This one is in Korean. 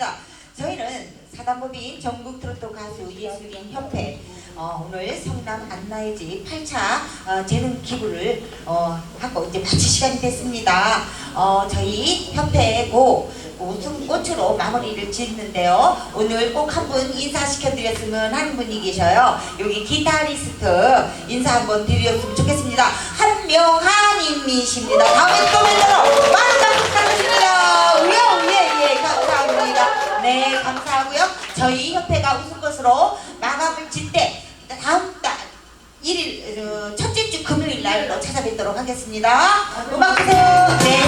반갑습니다. 저희는 사단법인 전국 트로트 가수 예술인 협회 어, 오늘 성남 안나의 집 8차 어, 재능 기부를 어, 하고 이제 마칠 시간이 됐습니다. 어, 저희 협회고 웃음 꽃으로 마무리를 짓는데요. 오늘 꼭 한 분 인사시켜드렸으면 하는 분이 계셔요. 여기 기타리스트 인사 한번 드렸으면 좋겠습니다. 한명한님이십니다. 다음에 또 뵙도록 많은 네 감사하고요. 저희 협회가 웃음 것으로 마감을 짓때 다음 달 1일 어, 첫째 주 금요일 날로 찾아뵙도록 하겠습니다. 음악 주세요. 네.